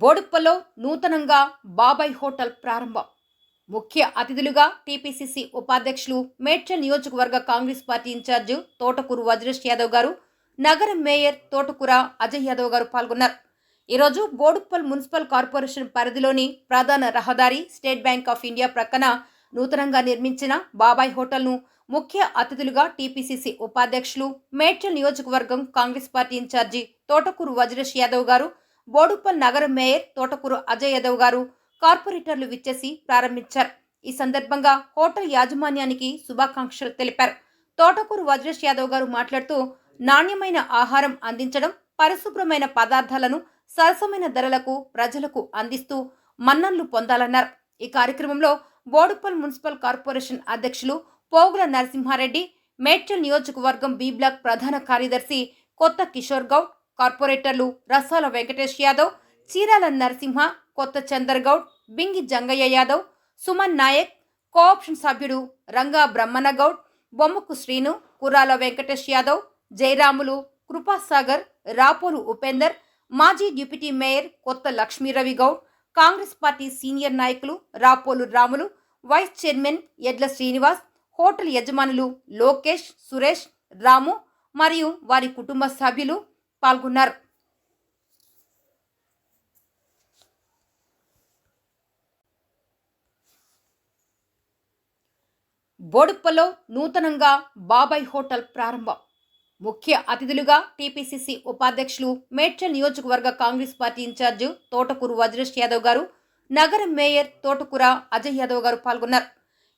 బోడుప్పలో నూతనంగా బాబాయ్ హోటల్ ప్రారంభం. ముఖ్య అతిథులుగా టీపీసీసీ ఉపాధ్యక్షులు మేడ్చల్ నియోజకవర్గ కాంగ్రెస్ పార్టీ ఇన్ఛార్జి తోటకూరు వజ్రేష్ యాదవ్ గారు నగర మేయర్ తోటకూర అజయ్ యాదవ్ గారు పాల్గొన్నారు. ఈరోజు బోడుప్పల్ మున్సిపల్ కార్పొరేషన్ పరిధిలోని ప్రధాన రహదారి స్టేట్ బ్యాంక్ ఆఫ్ ఇండియా ప్రక్కన నూతనంగా నిర్మించిన బాబాయ్ హోటల్ను ముఖ్య అతిథులుగా టీపీసీసీ ఉపాధ్యక్షులు మేడ్చల్ నియోజకవర్గం కాంగ్రెస్ పార్టీ ఇన్ఛార్జి తోటకూరు వజ్రేష్ యాదవ్ గారు బోడుప్పల్ నగర మేయర్ తోటకూరు అజయ్ యాదవ్ గారు కార్పొరేటర్లు విచ్చేసి ప్రారంభించారు. ఈ సందర్భంగా హోటల్ యాజమాన్యానికి శుభాకాంక్షలు తెలిపారు. తోటకూరు వజ్రేష్ యాదవ్ గారు మాట్లాడుతూ నాణ్యమైన ఆహారం అందించడం పరిశుభ్రమైన పదార్థాలను సరసమైన ధరలకు ప్రజలకు అందిస్తూ మన్నన్లు పొందాలన్నారు. ఈ కార్యక్రమంలో బోడుప్పల్ మున్సిపల్ కార్పొరేషన్ అధ్యక్షులు పోగుల నరసింహారెడ్డి మేడ్చల్ నియోజకవర్గం బి బ్లాక్ ప్రధాన కార్యదర్శి కొత్త కిషోర్ గౌడ్ కార్పొరేటర్లు రసాల వెంకటేష్ యాదవ్ చీరాల నరసింహ కొత్త చందర్ గౌడ్ బింగి జంగయ్య యాదవ్ సుమన్ నాయక్ కోఆప్షన్ సభ్యుడు రంగా బ్రహ్మణ గౌడ్ బొమ్మకు శ్రీను కుర్రాల వెంకటేష్ యాదవ్ జయరాములు కృపాసాగర్ రాపోలు ఉపేందర్ మాజీ deputy mayor Kotha Lakshmiravi Goud Congress party senior నాయకులు రాపోలు రాములు వైస్ చైర్మన్ ఎడ్ల శ్రీనివాస్ హోటల్ యజమానులు లోకేష్ సురేష్ రాము మరియు వారి కుటుంబ సభ్యులు పాల్గొన్నారు. బోడుప్పలో నూతనంగా బాబాయ్ హోటల్ ప్రారంభం. ముఖ్య అతిథులుగా టీపీసీసీ ఉపాధ్యక్షులు మేడ్చల్ నియోజకవర్గ కాంగ్రెస్ పార్టీ ఇన్ఛార్జి తోటకూరు వజ్రేష్ యాదవ్ గారు నగర మేయర్ తోటకూర అజయ్ యాదవ్ గారు పాల్గొన్నారు.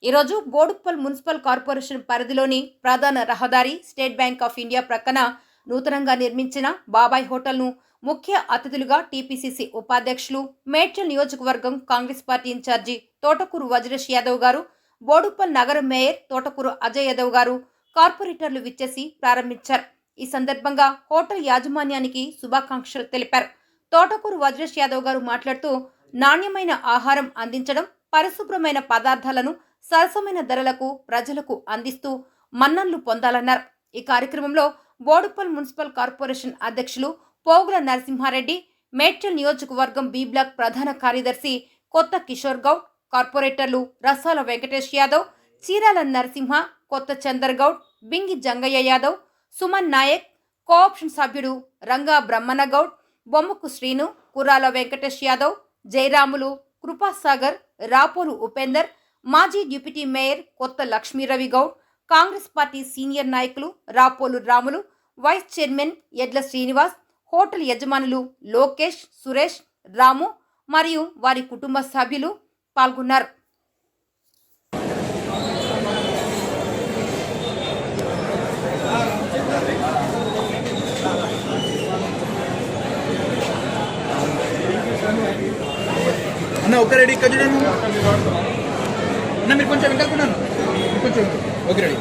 ఈరోజు బోడుప్పల్ మున్సిపల్ కార్పొరేషన్ పరిధిలోని ప్రధాన రహదారి స్టేట్ బ్యాంక్ ఆఫ్ ఇండియా ప్రక్కన నూతనంగా నిర్మించిన బాబాయ్ హోటల్ను ముఖ్య అతిథులుగా టీపీసీసీ ఉపాధ్యక్షులు మేడ్చల్ నియోజకవర్గం కాంగ్రెస్ పార్టీ ఇన్ఛార్జి తోటకూరు వజ్రేష్ యాదవ్ గారు బోడుప్పల్ నగర మేయర్ తోటకూరు అజయ్ యాదవ్ గారు కార్పొరేటర్లు విచ్చేసి ప్రారంభించారు. ఈ సందర్భంగా హోటల్ యాజమాన్యానికి శుభాకాంక్షలు తెలిపారు. తోటకూరు వజ్రేష్ యాదవ్ గారు మాట్లాడుతూ నాణ్యమైన ఆహారం అందించడం పరిశుభ్రమైన పదార్థాలను సరసమైన ధరలకు ప్రజలకు అందిస్తూ మన్నన్లు పొందాలన్నారు. ఈ కార్యక్రమంలో బోడుపల్ మున్సిపల్ కార్పొరేషన్ అధ్యక్షులు పోగుల నరసింహారెడ్డి మేడ్చల్ నియోజకవర్గం బి బ్లాక్ ప్రధాన కార్యదర్శి కొత్త కిషోర్ గౌడ్ కార్పొరేటర్లు రసాల వెంకటేష్ యాదవ్ చీరాల నరసింహ కొత్త చందర్గౌడ్ బింగి జంగయ్య యాదవ్ సుమన్ నాయక్ కోఆప్షన్ సభ్యుడు రంగా బ్రహ్మణగౌడ్ బొమ్మకు శ్రీను కుర్రాల వెంకటేష్ యాదవ్ జయరాములు కృపాసాగర్ రాపోలు ఉపేందర్ మాజీ deputy mayor Kotha Lakshmiravi Goud Congress party senior నాయకులు రాపోలు రాములు వైస్ చైర్మన్ ఎడ్ల శ్రీనివాస్ హోటల్ యజమానులు లోకేష్ సురేష్ రాము మరియు వారి కుటుంబ సభ్యులు పాల్గొన్నారు. అన్న ఒక రెడీ ఇక్కడ చూడండి. అన్న మీరు కొంచెం వెనకాలకున్నాను కొంచెం. Okay ready.